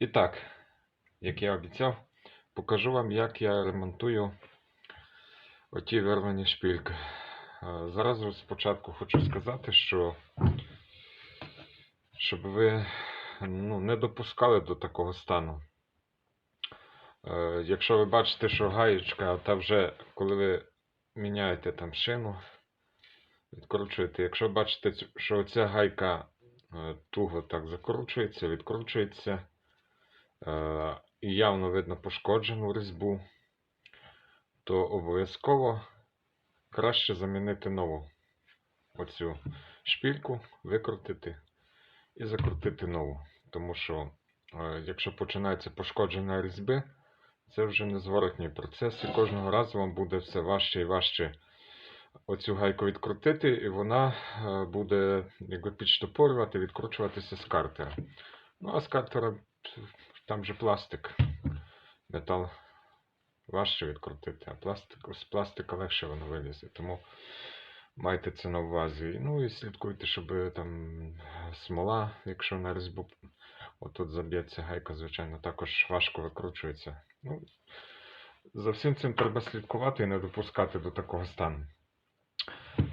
І так, як я обіцяв, покажу вам, як я ремонтую оті вирвані шпильки. Е, Зразу спочатку хочу сказати, що щоб ви ну, не допускали до такого стану. Е, Якщо ви бачите, що гаєчка, та вже коли ви міняєте там шину, відкручуєте. Якщо бачите, що ця гайка е, туго так закручується, відкручується, і явно видно пошкоджену різьбу, то обов'язково краще замінити нову оцю шпільку, викрутити і закрутити нову. Тому що е, якщо починається пошкодження різьби, це вже незворотній процес, і кожного разу вам буде все важче і важче оцю гайку відкрутити, і вона е, буде якби підштопорювати, відкручуватися з картера. Ну, а з картера там же пластик. Метал важче відкрутити, а пластик, з пластика легше воно вилізе. Тому майте це на увазі. Ну і слідкуйте, щоб там смола, якщо на різьбу отут заб'ється гайка, звичайно, також важко викручується. Ну, за всім цим треба слідкувати і не допускати до такого стану.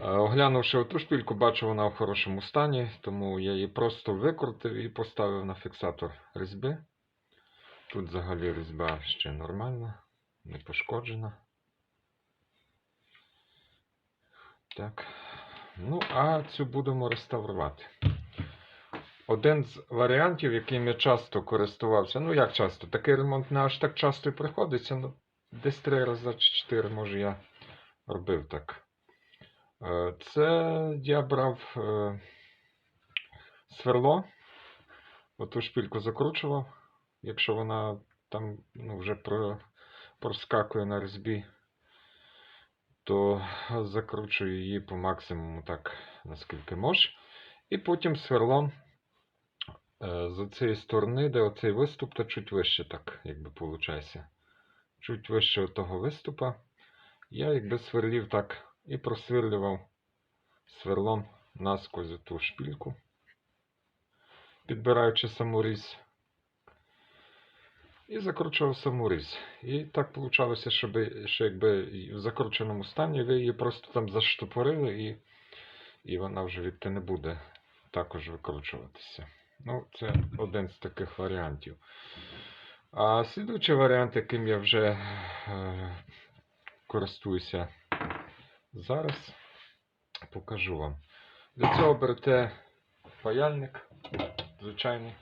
Е, Оглянувши оту шпильку, бачу, вона в хорошому стані, тому я її просто викрутив і поставив на фіксатор різьби. Тут взагалі різьба ще нормальна, не пошкоджена. Так. Ну, а цю будемо реставрувати. Один з варіантів, яким я часто користувався, ну як часто, такий ремонт не аж так часто і приходиться, ну десь три рази чи чотири, може, я робив так. Е, Це я брав е, сверло, оту шпильку закручував, якщо вона там ну, вже про, проскакує на різьбі, то закручую її по максимуму так, наскільки може. І потім сверлом е, з цієї сторони, де оцей виступ, то чуть вище, так, якби виходить. Чуть вище того виступа. Я якби сверлів так і просверлював сверлом насквозь ту шпільку, підбираючи саморіз. І закручував саморіз. І так вийшло, що якби в закрученому стані ви її просто там заштопорили, і, і вона вже відти не буде також викручуватися. Ну, це один з таких варіантів. А слідуючий варіант, яким я вже е, користуюся зараз, покажу вам. Для цього берете паяльник звичайний.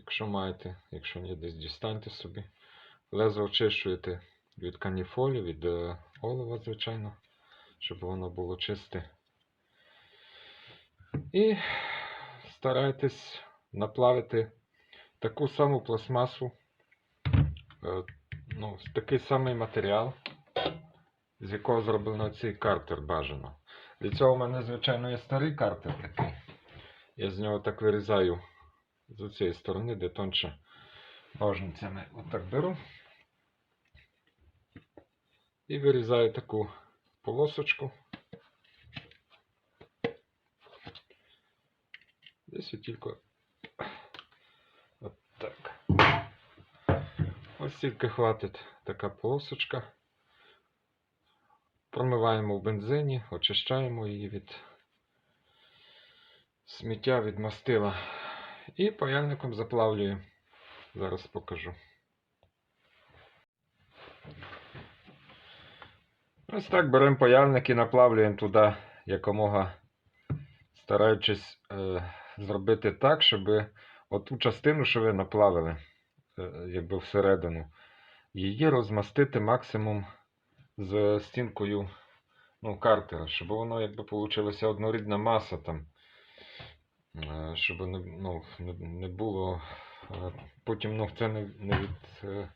Якщо маєте, якщо ні, десь дістаньте собі. Лезо очищуєте від каніфолі, від е, олова, звичайно, щоб воно було чисте. І старайтесь наплавити таку саму пластмасу, е, ну, такий самий матеріал, з якого зроблено цей картер бажано. Для цього в мене, звичайно, є старий картер такий. Я з нього так вирізаю з цієї сторони, де тонше ножницями. Отак беру. І вирізаю таку полосочку. Десь от тільки от так. Ось тільки хватить така полосочка. Промиваємо в бензині, очищаємо її від сміття, від мастила. І паяльником заплавлюю. Зараз покажу. Ось так беремо паяльник і наплавлюємо туди якомога, стараючись е, зробити так, щоб оту частину, що ви наплавили, е, якби всередину, її розмастити максимум з стінкою ну, картера, щоб воно якби получилася однорідна маса там. Е, щоб не, ну, не, було. е, Потім ну, це не, від. е,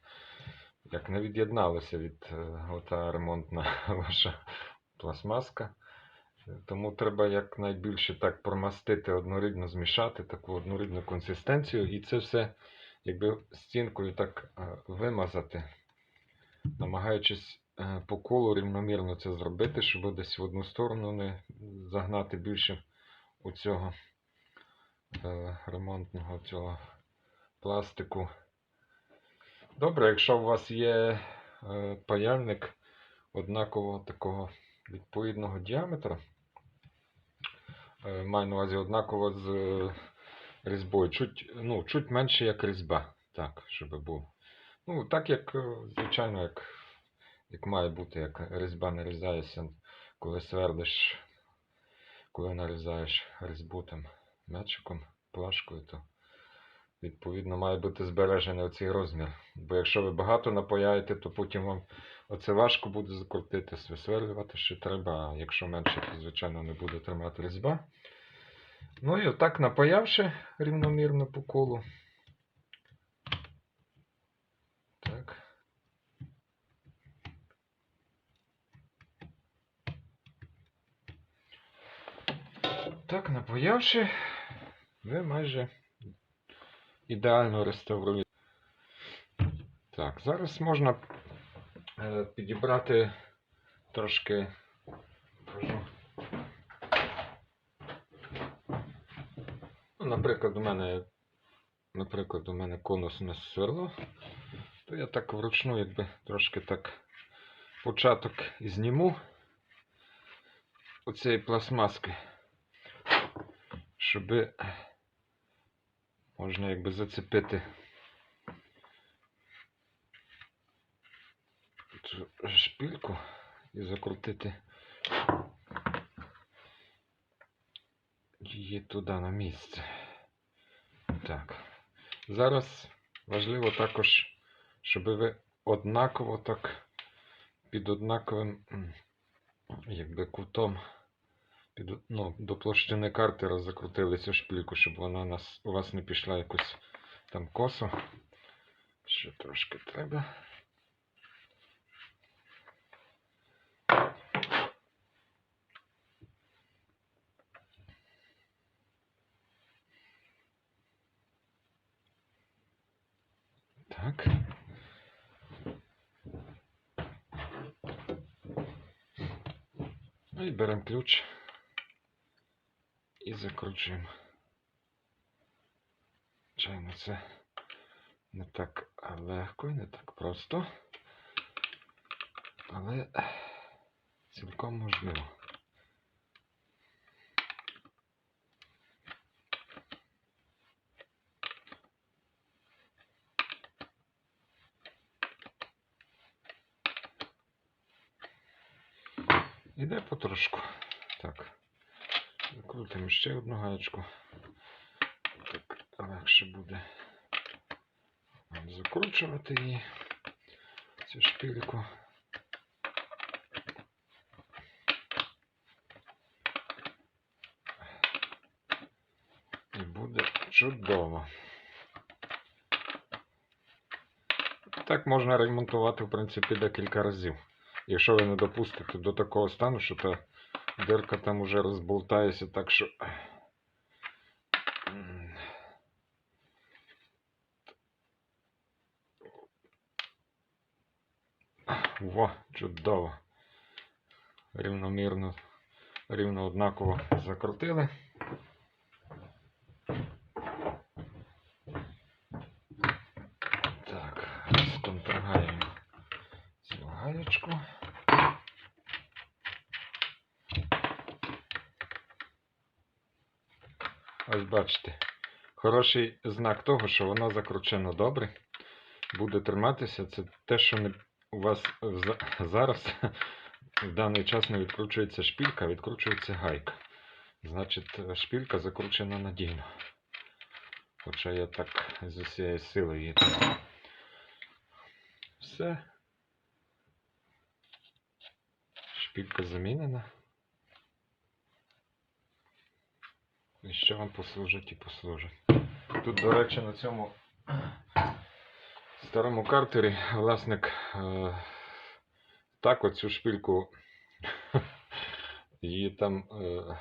Як не від'єдналося від ота ремонтна ваша пластмаска. Тому треба якнайбільше так промастити, однорідно змішати таку однорідну консистенцію, і це все якби стінкою так вимазати, намагаючись по колу рівномірно це зробити, щоб десь в одну сторону не загнати більше у цього ремонтного цього пластику. Добре, якщо у вас є е, паяльник однакового такого відповідного діаметра, е, маю на увазі однаково з е, різьбою, чуть, ну, чуть менше як різьба, так, щоб був. Ну, так як, е, звичайно, як, як має бути, як різьба нарізається, коли свердиш, коли нарізаєш різьбу там м'ячиком, плашкою, то відповідно має бути збережений оцей розмір. Бо якщо ви багато напаяєте, то потім вам оце важко буде закрутити, висверлювати ще треба, а якщо менше, то звичайно не буде тримати різьба. Ну і отак напаявши рівномірно по колу. Так. Так, напаявши, ви майже ідеально реставруєте. Так, зараз можна е, підібрати трошки. Ну, наприклад, у мене, наприклад, у мене конусне сверло, то я так вручну, якби трошки так початок зніму оцієї пластмаски, щоб можна якби зацепити цю шпильку і закрутити її туди на місце. Так. Зараз важливо також, щоб ви однаково так під однаковим якби кутом під, ну, до площини картера закрутили цю шпильку, щоб вона нас, у вас не пішла якось там косо. Ще трошки треба. Так. Ну і беремо ключ і закручуємо. Звичайно, це не так легко і не так просто, але цілком можливо. Іде потрошку. Так. Закрутимо ще одну гаєчку. Так легше буде закручувати її, цю шпильку. І буде чудово. Так можна ремонтувати, в принципі, декілька разів. Якщо ви не допустите до такого стану, що та дирка там уже розболтається, так що. Во, чудово. Рівномірно, рівно однаково закрутили. Так, сконтрагаємо цю гаєчку. Ось бачите, хороший знак того, що воно закручено добре, буде триматися. Це те, що у вас зараз в даний час не відкручується шпілька, а відкручується гайка. Значить, шпілька закручена надійно. Хоча я так з усієї сили її так. Все. Шпілька замінена. І що вам послужить і послужить. Тут, до речі, на цьому старому картері власник е, так оцю шпильку її там е,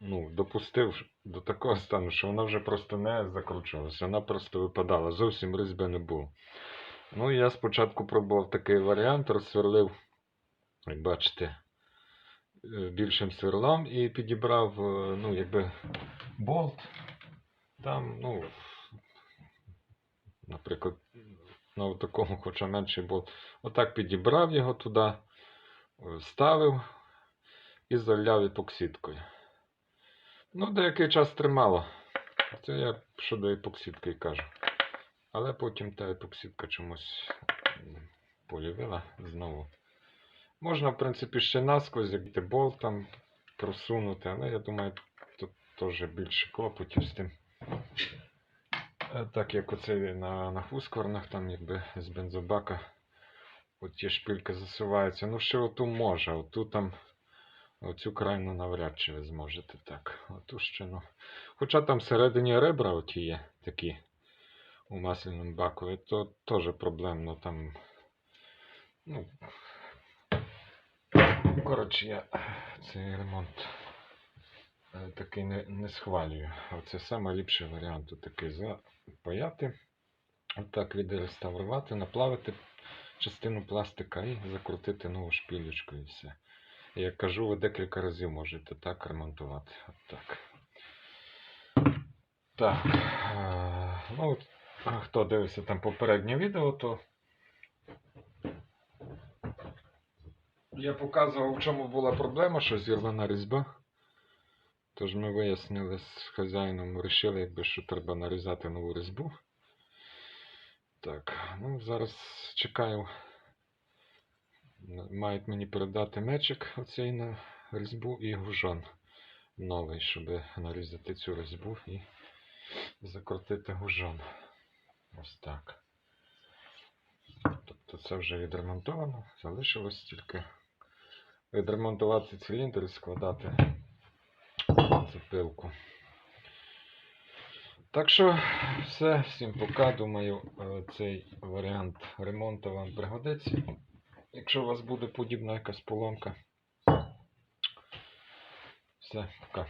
ну, допустив до такого стану, що вона вже просто не закручувалася, вона просто випадала, зовсім різьби не було. Ну, я спочатку пробував такий варіант, розсверлив, як бачите, більшим сверлом і підібрав, е, ну, якби болт. Там, ну, наприклад, на такому, хоча менший болт. Отак підібрав його туди, е, ставив і заляв епоксидкою. Ну, деякий час тримало. Це я щодо епоксидки кажу. Але потім та епоксидка чомусь полівила знову. Можна, в принципі, ще насквозь, як ти болт там просунути, але я думаю, тут теж більше клопотів з тим. Е, Так як оце на, на хускварнах, там якби з бензобака от ті шпильки засуваються. Ну, ще оту може, оту там, оцю крайну навряд чи ви зможете так. Оту ще, ну. Хоча там всередині ребра оті є такі у масляному баку, то теж проблемно там. Ну, коротше, я цей ремонт е, такий не, не схвалюю. Оце найліпший варіант такий запаяти, отак відреставрувати, наплавити частину пластика і закрутити нову шпілечку і все. Як кажу, ви декілька разів можете так ремонтувати. От так. Так. е, Ну, от, хто дивився там попереднє відео, то я показував, в чому була проблема, що зірвана різьба. Тож ми вияснили з хазяїном, вирішили, якби, що треба нарізати нову різьбу. Так, ну зараз чекаю. Мають мені передати мечик оцей на різьбу і гужон новий, щоб нарізати цю різьбу і закрутити гужон. Ось так. Тобто це вже відремонтовано, залишилось тільки відремонтувати циліндр і складати запилку. Так що все, всім пока. Думаю, е, цей варіант ремонту вам пригодиться. Якщо у вас буде подібна якась поломка. Все, пока.